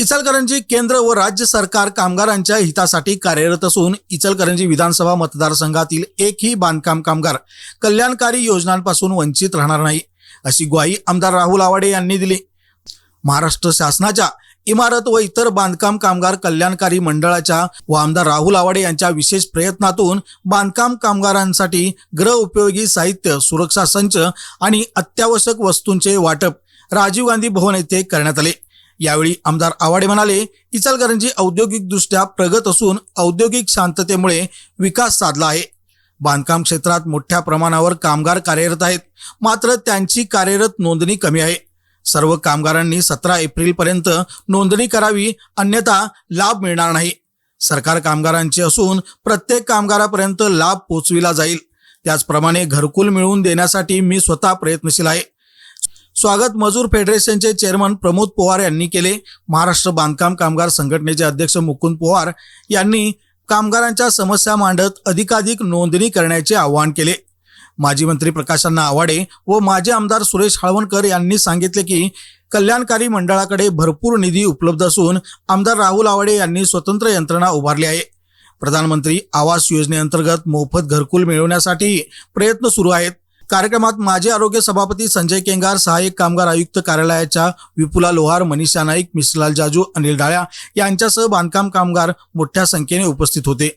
इचलकरंजी केंद्र व राज्य सरकार कामगारांच्या हितासाठी कार्यरत असून इचलकरंजी विधानसभा मतदारसंघातील एकही बांधकाम कामगार कल्याणकारी योजनांपासून वंचित राहणार नाही अशी ग्वाही आमदार राहुल आवाडे यांनी दिली. महाराष्ट्र शासनाच्या इमारत व इतर बांधकाम कामगार कल्याणकारी मंडळाच्या व आमदार राहुल आवाडे यांच्या विशेष प्रयत्नातून बांधकाम कामगारांसाठी गृह उपयोगी साहित्य सुरक्षा संच आणि अत्यावश्यक वस्तूंचे वाटप राजीव गांधी भवन येथे करण्यात आले. यावेळी आमदार आवाडे म्हणाले इचलकरंजी औद्योगिकदृष्ट्या प्रगत असून औद्योगिक शांततेमुळे विकास साधला आहे. बांधकाम क्षेत्रात मोठ्या प्रमाणावर कामगार कार्यरत आहेत. मात्र त्यांची कार्यरत नोंदणी कमी आहे. सर्व कामगारांनी सतरा एप्रिलपर्यंत नोंदणी करावी अन्यथा लाभ मिळणार नाही. सरकार कामगारांचे असून प्रत्येक कामगारापर्यंत लाभ पोचविला जाईल. त्याचप्रमाणे घरकुल मिळवून देण्यासाठी मी स्वतः प्रयत्नशील आहे. स्वागत मजूर फेडरेशनचे चेअरमन प्रमोद पवार यांनी केले. महाराष्ट्र बांधकाम कामगार संघटनेचे अध्यक्ष मुकुंद पवार यांनी कामगारांच्या समस्या मांडत अधिकाधिक नोंदणी करण्याचे आवाहन केले. माजी मंत्री प्रकाशांना आवाडे व माजी आमदार सुरेश हळवणकर यांनी सांगितले की कल्याणकारी मंडळाकडे भरपूर निधी उपलब्ध असून आमदार राहुल आवाडे यांनी स्वतंत्र यंत्रणा उभारली आहे. प्रधानमंत्री आवास योजनेअंतर्गत मोफत घरकुल मिळवण्यासाठी प्रयत्न सुरू आहेत. कार्यक्रमात माजी आरोग्य सभापती संजय केंगार सहाय्यक कामगार आयुक्त कार्यालयाच्या विपुला लोहार मनीषा नाईक मिसलाल जाजू अनिल डाळ्या यांच्यासह बांधकाम कामगार मोठ्या संख्येने उपस्थित होते.